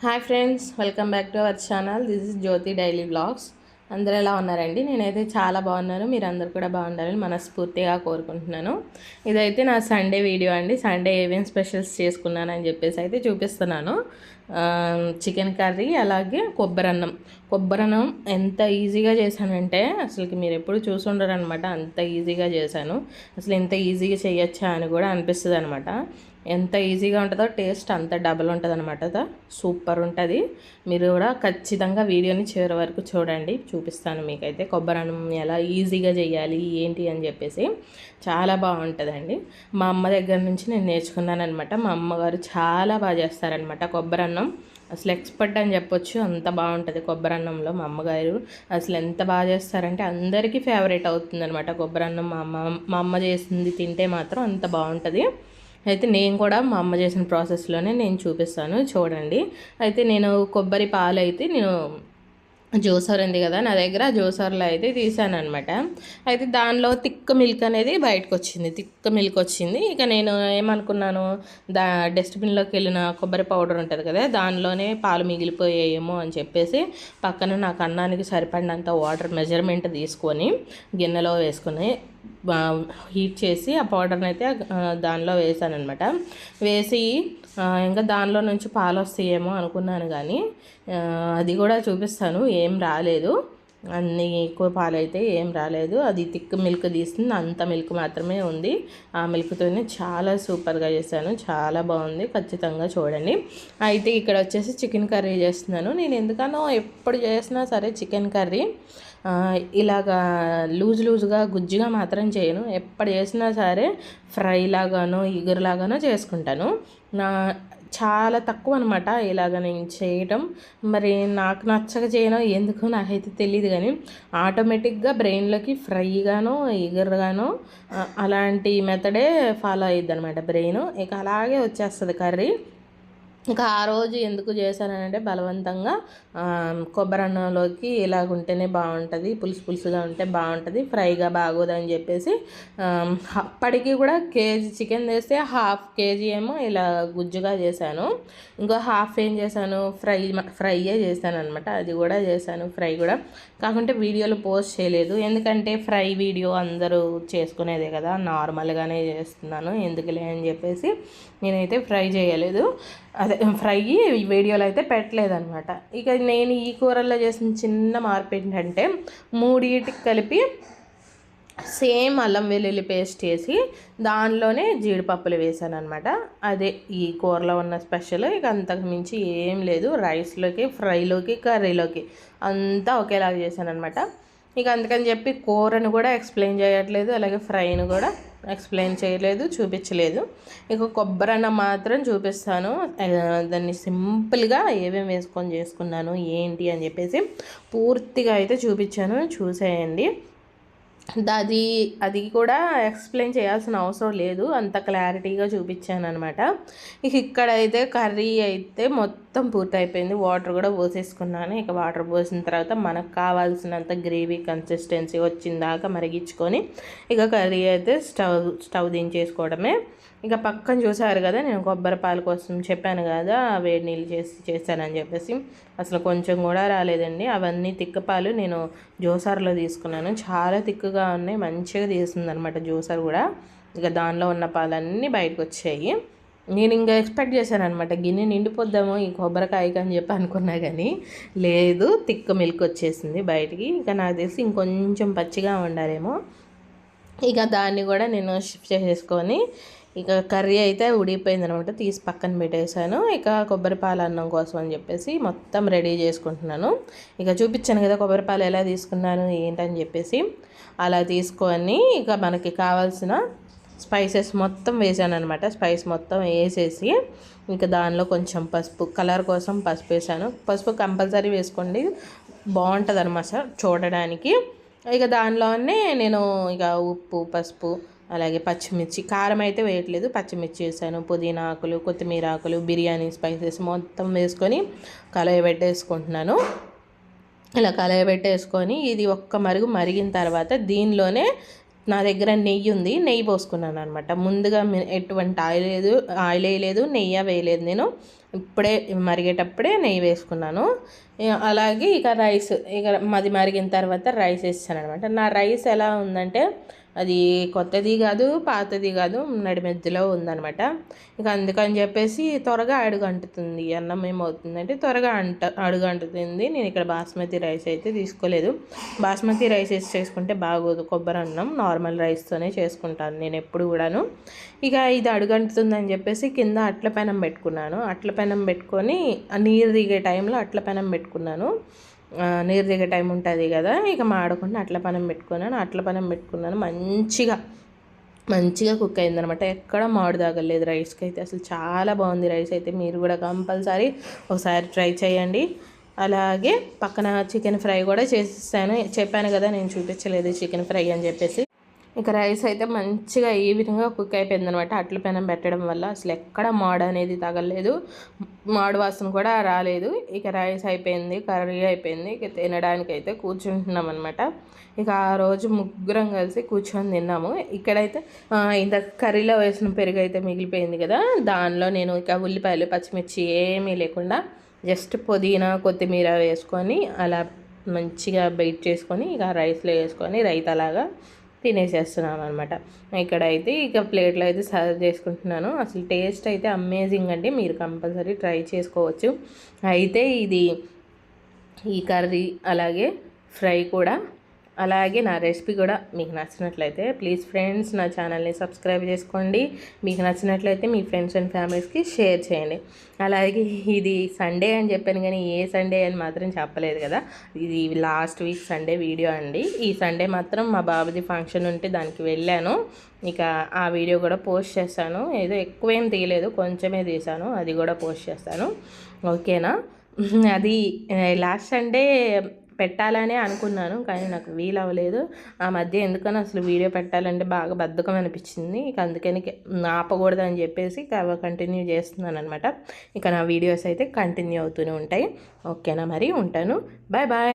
Hi friends welcome back to our channel. This is Jyothi daily blogs అందరూ ఎలా ఉన్నారండి? నేనైతే చాలా బాగున్నాను. మీరు అందరు కూడా బాగుండాలని మనస్ఫూర్తిగా కోరుకుంటున్నాను. ఇదైతే నా సండే వీడియో అండి. సండే ఏమేం స్పెషల్స్ చేసుకున్నానని చెప్పేసి అయితే చూపిస్తున్నాను. చికెన్ కర్రీ అలాగే కొబ్బరన్నం. కొబ్బరన్నం ఎంత ఈజీగా చేశానంటే అసలుకి మీరు ఎప్పుడు చూసుండరు అనమాట అంత ఈజీగా చేశాను. అసలు ఎంత ఈజీగా చేయొచ్చా అని కూడా అనిపిస్తుంది అనమాట ఎంత ఈజీగా ఉంటుందో టేస్ట్ అంత డబల్ ఉంటుంది అనమాట సూపర్ ఉంటుంది. మీరు కూడా ఖచ్చితంగా వీడియోని చివరి వరకు చూడండి. చూపిస్తాను మీకైతే. కొబ్బరి అన్నం ఎలా ఈజీగా చేయాలి ఏంటి అని చెప్పేసి. చాలా బాగుంటుందండి. మా అమ్మ దగ్గర నుంచి నేను నేర్చుకున్నాను అనమాట మా అమ్మగారు చాలా బాగా చేస్తారనమాట కొబ్బరి అన్నం. అసలు ఎక్స్పర్ట్ అని చెప్పొచ్చు. అంత బాగుంటుంది కొబ్బరి అన్నంలో. మా అమ్మగారు అసలు ఎంత బాగా చేస్తారంటే అందరికీ ఫేవరెట్ అవుతుందనమాట కొబ్బరి అన్నం మా అమ్మ మా అమ్మ చేసింది తింటే మాత్రం అంత బాగుంటుంది. అయితే నేను కూడా మా అమ్మ చేసిన ప్రాసెస్లోనే నేను చూపిస్తాను చూడండి. అయితే నేను కొబ్బరి పాలు అయితే నేను జ్యూసర్ ఉంది కదా నా దగ్గర జ్యూసర్లో అయితే తీసాను అనమాట అయితే దానిలో తిక్క మిల్క్ అనేది బయటకు వచ్చింది తిక్క మిల్క్ వచ్చింది. ఇక నేను ఏమనుకున్నాను దా డస్ట్బిన్లోకి వెళ్ళిన కొబ్బరి పౌడర్ ఉంటుంది కదా దానిలోనే పాలు మిగిలిపోయాయేమో అని చెప్పేసి పక్కన నాకు అన్నానికి సరిపడినంత వాటర్ మెజర్మెంట్ తీసుకొని గిన్నెలో వేసుకొని హీట్ చేసి ఆ పౌడర్ని అయితే దానిలో వేసాను అనమాట వేసి ఇంకా దానిలో నుంచి పాలు వస్తాయేమో అనుకున్నాను కానీ అది కూడా చూపిస్తాను ఏం రాలేదు. అన్ని ఎక్కువ పాలైతే ఏం రాలేదు. అది థిక్ మిల్క్ తీస్తుంది అంత మిల్క్ మాత్రమే ఉంది. ఆ మిల్క్తోనే చాలా సూపర్గా చేశాను చాలా బాగుంది ఖచ్చితంగా చూడండి. అయితే ఇక్కడ వచ్చేసి చికెన్ కర్రీ చేస్తున్నాను. నేను ఎందుకనో ఎప్పుడు చేసినా సరే చికెన్ కర్రీ ఇలాగా లూజ్ లూజ్గా గుజ్జుగా మాత్రం చేయను. ఎప్పుడు చేసినా సరే ఫ్రై లాగానో ఇగురులాగానో చేసుకుంటాను. నా చాలా తక్కువ అనమాట ఇలాగ నేను చేయటం. మరి నాకు నచ్చక చేయను ఎందుకు నాకైతే తెలియదు కానీ ఆటోమేటిక్గా బ్రెయిన్లోకి ఫ్రైగానో ఎగురుగానో అలాంటి మెథడే ఫాలో అయ్యిద్ది అనమాట బ్రెయిన్. ఇక అలాగే వచ్చేస్తుంది కర్రీ. ఇంకా ఆ రోజు ఎందుకు చేశానంటే బలవంతంగా కొబ్బరి అన్నంలోకి ఇలాగ ఉంటేనే బాగుంటుంది పులుసు పులుసుగా ఉంటే బాగుంటుంది ఫ్రైగా బాగోదని చెప్పేసి అప్పటికి కూడా కేజీ చికెన్ చేస్తే హాఫ్ కేజీ ఏమో ఇలా గుజ్జుగా చేశాను. ఇంకో హాఫ్ ఏం చేశాను? ఫ్రై ఫ్రైయే చేశాను అనమాట అది కూడా చేశాను ఫ్రై కూడా. కాకుంటే వీడియోలు పోస్ట్ చేయలేదు ఎందుకంటే ఫ్రై వీడియో అందరూ చేసుకునేదే కదా నార్మల్గానే చేస్తున్నాను ఎందుకులే అని చెప్పేసి నేనైతే ఫ్రై చేయలేదు. అదే ఫ్రై వీడియోలో అయితే పెట్టలేదనమాట ఇక నేను ఈ కూరల్లో చేసిన చిన్న మార్పు ఏంటంటే మూడింటికి కలిపి సేమ్ అల్లం వెల్లుల్లి పేస్ట్ వేసి దానిలోనే జీడిపప్పులు వేసాను అనమాట అదే ఈ కూరలో ఉన్న స్పెషల్ ఇక అంతకు మించి ఏం లేదు. రైస్లోకి ఫ్రైలోకి కర్రీలోకి అంతా ఒకేలాగా చేశాను అనమాట ఇక అందుకని చెప్పి కూరను కూడా ఎక్స్ప్లెయిన్ చేయట్లేదు అలాగే ఫ్రైను కూడా ఎక్స్ప్లెయిన్ చేయలేదు చూపించలేదు. ఇక కొబ్బరి అన్న మాత్రం చూపిస్తాను. దాన్ని సింపుల్గా ఏమేమి వేసుకొని చేసుకున్నాను ఏంటి అని చెప్పేసి పూర్తిగా అయితే చూపించాను. చూసేయండి. అది అది కూడా ఎక్స్ప్లెయిన్ చేయాల్సిన అవసరం లేదు. అంత క్లారిటీగా చూపించాను అనమాట ఇక ఇక్కడైతే కర్రీ అయితే మొత్తం మొత్తం పూర్తయిపోయింది. వాటర్ కూడా పోసేసుకున్నాను. ఇక వాటర్ పోసిన తర్వాత మనకు కావాల్సినంత గ్రేవీ కన్సిస్టెన్సీ వచ్చిందాక మరిగించుకొని ఇక కర్రీ అయితే స్టవ్ స్టవ్ దించేసుకోవడమే. ఇక పక్కన చూసారు కదా నేను కొబ్బరి పాలు కోసం చెప్పాను కదా వేడి నీళ్ళు చేసి చేశానని చెప్పేసి. అసలు కొంచెం కూడా రాలేదండి. అవన్నీ తిక్కపాలు నేను జ్యూసర్లో తీసుకున్నాను. చాలా తిక్కుగా ఉన్నాయి. మంచిగా తీస్తుంది అనమాట జ్యూసర్ కూడా. ఇక దానిలో ఉన్న పాలన్నీ బయటకు వచ్చాయి. నేను ఇంకా ఎక్స్పెక్ట్ చేశాను అనమాట గిన్నె నిండిపోద్దామో ఈ కొబ్బరికాయకి అని చెప్పి అనుకున్నా కానీ లేదు తిక్క మిల్క్ వచ్చేసింది బయటికి. ఇంకా నాకు తెలిసి ఇంకొంచెం పచ్చిగా ఉండాలేమో. ఇక దాన్ని కూడా నేను షిఫ్ట్ చేసుకొని ఇక కర్రీ అయితే ఉడిగిపోయింది అనమాట తీసి పక్కన పెట్టేశాను. ఇక కొబ్బరి పాలు అన్నం కోసం అని చెప్పేసి మొత్తం రెడీ చేసుకుంటున్నాను. ఇక చూపించాను కదా కొబ్బరి పాలు ఎలా తీసుకున్నాను ఏంటని చెప్పేసి. అలా తీసుకొని ఇక మనకి కావాల్సిన స్పైసెస్ మొత్తం వేసాను అనమాట స్పైస్ మొత్తం వేసేసి ఇంకా దానిలో కొంచెం పసుపు కలర్ కోసం పసుపు వేసాను. పసుపు కంపల్సరీ వేసుకోండి. బాగుంటుంది అనమాట చూడడానికి. ఇక దానిలోనే నేను ఇక ఉప్పు పసుపు అలాగే పచ్చిమిర్చి కారం అయితే వేయట్లేదు. పచ్చిమిర్చి వేసాను పుదీనా ఆకులు కొత్తిమీర ఆకులు బిర్యానీ స్పైసెస్ మొత్తం వేసుకొని కలయి పెట్టేసుకుంటున్నాను. ఇలా కలయి పెట్టేసుకొని ఇది ఒక్క మరుగు మరిగిన తర్వాత దీనిలోనే నా దగ్గర నెయ్యి ఉంది నెయ్యి పోసుకున్నాను అనమాట ముందుగా ఎటువంటి ఆయిల్ లేదు ఆయిల్ వేయలేదు నెయ్యి వేయలేదు నేను. ఇప్పుడే మరిగేటప్పుడే నెయ్యి వేసుకున్నాను. అలాగే ఇక రైస్ ఇక మది మరిగిన తర్వాత రైస్ వేసాను అనమాట నా రైస్ ఎలా ఉందంటే అది కొత్తది కాదు పాతది కాదు నడి మధ్యలో ఉందనమాట ఇక అందుకని చెప్పేసి త్వరగా అడుగంటుతుంది. అన్నం ఏమవుతుందంటే త్వరగా అంట అడుగంటుతుంది. నేను ఇక్కడ బాస్మతి రైస్ అయితే తీసుకోలేదు. బాస్మతి రైస్ వేసి చేసుకుంటే బాగోదు. కొబ్బరి అన్నం నార్మల్ రైస్తోనే చేసుకుంటాను నేను ఎప్పుడు కూడాను. ఇక ఇది అడుగంటుతుందని చెప్పేసి కింద అట్ల పెనం పెట్టుకున్నాను. అట్ల పెనం పెట్టుకొని నీరు దిగే టైంలో అట్ల పెనం పెట్టుకున్నాను. నీరు దిగే టైం ఉంటుంది కదా ఇక మాడకుండా అట్ల పనం పెట్టుకున్నాను అట్ల పనం పెట్టుకున్నాను మంచిగా మంచిగా కుక్ అయిందనమాట ఎక్కడ మాడు తాగలేదు రైస్కి అయితే అసలు చాలా బాగుంది రైస్ అయితే మీరు కూడా కంపల్సరీ ఒకసారి ట్రై చేయండి. అలాగే పక్కన చికెన్ ఫ్రై కూడా చేసేసాను చెప్పాను కదా నేను చూపించలేదు చికెన్ ఫ్రై అని చెప్పేసి. ఇక రైస్ అయితే మంచిగా ఈ విధంగా కుక్ అయిపోయింది అనమాట అట్ల పెనం పెట్టడం వల్ల అసలు ఎక్కడ మాడ అనేది తగలలేదు మాడు వాసన కూడా రాలేదు. ఇక రైస్ అయిపోయింది కర్రీ అయిపోయింది. ఇక తినడానికి అయితే కూర్చుంటున్నాం అనమాట ఇక ఆ రోజు ముగ్గురం కలిసి కూర్చొని తిన్నాము. ఇక్కడైతే ఇంత కర్రీలో వేసిన పెరుగు అయితే మిగిలిపోయింది కదా. దానిలో నేను ఇక ఉల్లిపాయలు పచ్చిమిర్చి ఏమీ లేకుండా జస్ట్ పుదీనా కొత్తిమీర వేసుకొని అలా మంచిగా బైట్ చేసుకొని ఇక రైస్లో వేసుకొని రైతాలాగా తినేసేస్తున్నాను అనమాట ఇక్కడైతే ఇక ప్లేట్లో అయితే సర్వ్ చేసుకుంటున్నాను. అసలు టేస్ట్ అయితే అమేజింగ్ అండి. మీరు కంపల్సరీ ట్రై చేసుకోవచ్చు. అయితే ఇది ఈ కర్రీ అలాగే ఫ్రై కూడా అలాగే నా రెసిపీ కూడా మీకు నచ్చినట్లయితే ప్లీజ్ ఫ్రెండ్స్ నా ఛానల్ని సబ్స్క్రైబ్ చేసుకోండి. మీకు నచ్చినట్లయితే మీ ఫ్రెండ్స్ అండ్ ఫ్యామిలీస్కి షేర్ చేయండి. అలాగే ఇది సండే అని చెప్పాను కానీ ఏ సండే అని మాత్రం చెప్పలేదు కదా. ఇది లాస్ట్ వీక్ సండే వీడియో అండి. ఈ సండే మాత్రం మా బాబుది ఫంక్షన్ ఉంటే దానికి వెళ్ళాను. ఇక ఆ వీడియో కూడా పోస్ట్ చేస్తాను. ఏదో ఎక్కువేం తీయలేదు కొంచెమే తీసాను అది కూడా పోస్ట్ చేస్తాను. ఓకేనా? అది లాస్ట్ సండే పెట్టాలనే అనుకున్నాను కానీ నాకు వీలు అవ్వలేదు ఆ మధ్య ఎందుకని అసలు వీడియో పెట్టాలంటే బాగా బద్ధకం అనిపించింది. ఇక అందుకని ఆపకూడదు అని చెప్పేసి కంటిన్యూ చేస్తున్నాను అనమాట ఇక నా వీడియోస్ అయితే కంటిన్యూ అవుతూనే ఉంటాయి. ఓకేనా మరి? ఉంటాను. Bye bye